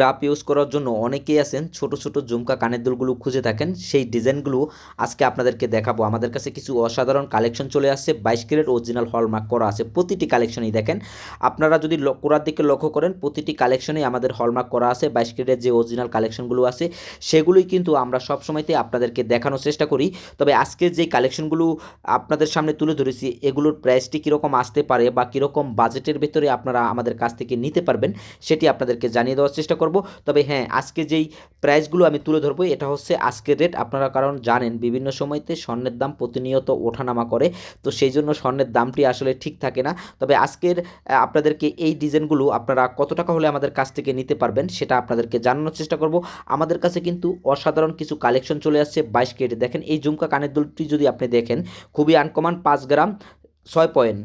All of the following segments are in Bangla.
রাপ ইউজ করার জন্য অনেকেই আছেন, ছোট ছোট ঝুমকা কানের দুলগুলো খুঁজে থাকেন। সেই ডিজাইনগুলো আজকে আপনাদেরকে দেখাবো। আমাদের কাছে কিছু অসাধারণ কালেকশন চলে আসছে, বাইশ ক্যারেট অরিজিনাল হলমার্ক করা আছে। প্রতিটি কালেকশনই দেখেন। আপনারা যদি কোরার দিকে লক্ষ্য করেন, প্রতিটি কালেকশনেই আমাদের হলমার্ক করা আছে, বাইশ ক্যারেটের যে অরিজিনাল কালেকশনগুলো আছে, সেগুলোই কিন্তু আমরা সব সময়তে আপনাদেরকে দেখানোর চেষ্টা করি। তবে আজকে যে কালেকশনগুলো আপনাদের সামনে তুলে ধরেছি, এগুলোর প্রাইসটি কীরকম আসতে পারে বা কীরকম বাজেটের ভেতরে আপনারা আমাদের কাছ থেকে নিতে পারবেন, সেটি আপনাদেরকে জানিয়ে দেওয়ার চেষ্টা করব। তবে হ্যাঁ আজকে যেই প্রাইসগুলো আমি তুলে ধরবো, এটা হচ্ছে আজকের রেট আপনারা কারণ জানেন, বিভিন্ন সময়তে স্বর্ণের দাম প্রতিনিয়ত ওঠানামা করে। তো সেই জন্য স্বর্ণের দামটি আসলে ঠিক থাকে না। তবে আজকের আপনাদেরকে এই ডিজাইনগুলো আপনারা কত টাকা হলে আমাদের কাছ থেকে নিতে পারবেন, সেটা আপনাদেরকে জানানোর চেষ্টা করব। আমাদের কাছে কিন্তু অসাধারণ কিছু কালেকশন চলে আসছে বাইশ কেটে দেখেন, এই ঝুমকা কানের দুলটি যদি আপনি দেখেন, খুবই আনকমন পাঁচ গ্রাম, ছয় পয়েন্ট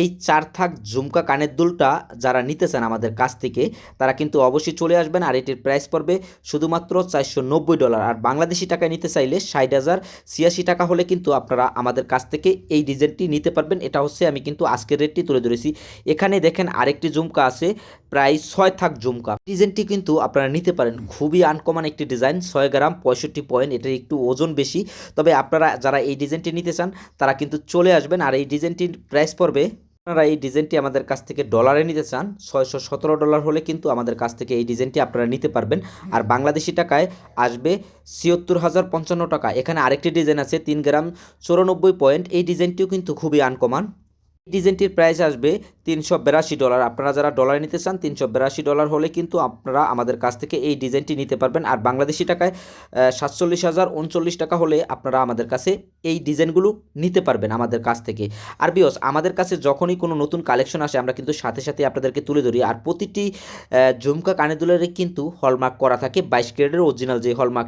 এই চার থাক ঝুমকা কানের দুলটা যারা নিতে চান আমাদের কাছ থেকে, তারা কিন্তু অবশ্যই চলে আসবেন আর এটির প্রাইস পড়বে শুধুমাত্র চারশো নব্বই ডলার আর বাংলাদেশি টাকায় নিতে চাইলে ষাট হাজার, ছিয়াশি টাকা হলে কিন্তু আপনারা আমাদের কাছ থেকে এই ডিজাইনটি নিতে পারবেন। এটা হচ্ছে আমি কিন্তু আজকের রেটটি তুলে ধরেছি। এখানে দেখেন আরেকটি ঝুমকা আছে, প্রায় ছয় থাক ঝুমকা। ডিজাইনটি কিন্তু আপনারা নিতে পারেন। খুবই আনকমন একটি ডিজাইন, ছয় গ্রাম পঁয়ষট্টি পয়েন্ট এটার একটু ওজন বেশি। তবে আপনারা যারা এই ডিজাইনটি নিতে চান, তারা কিন্তু চলে আসবেন। আর এই ডিজাইনটির প্রাইস পড়বে আপনারা এই ডিজাইনটি আমাদের কাছ থেকে ডলারে নিতে চান, ছয়শো সতেরো ডলার হলে কিন্তু আমাদের কাছ থেকে এই ডিজাইনটি আপনারা নিতে পারবেন। আর বাংলাদেশি টাকায় আসবে ছিয়াত্তর হাজার পঞ্চান্ন টাকা। এখানে আরেকটি ডিজাইন আছে, তিন গ্রাম চৌরানব্বই পয়েন্ট। এই ডিজাইনটিও কিন্তু খুবই আনকমন ডিজাইনটির প্রাইস আসবে তিনশো বিরাশি ডলার আপনারা যারা ডলারে নিতে চান, তিনশো বিরাশি ডলার হলে কিন্তু আপনারা আমাদের কাছ থেকে এই ডিজাইনটি নিতে পারবেন। আর বাংলাদেশি টাকায় সাতচল্লিশ হাজার উনচল্লিশ টাকা হলে আপনারা আমাদের কাছে এই ডিজাইনগুলো নিতে পারবেন আমাদের কাছ থেকে। আর বিয়স আমাদের কাছে যখনই কোনো নতুন কালেকশন আসে, আমরা কিন্তু সাথে সাথে আপনাদেরকে তুলে ধরি। আর প্রতিটি ঝুমকা কানে দুলের কিন্তু হলমার্ক করা থাকে। বাইশ ক্যারেটের অরিজিনাল যে হলমার্ক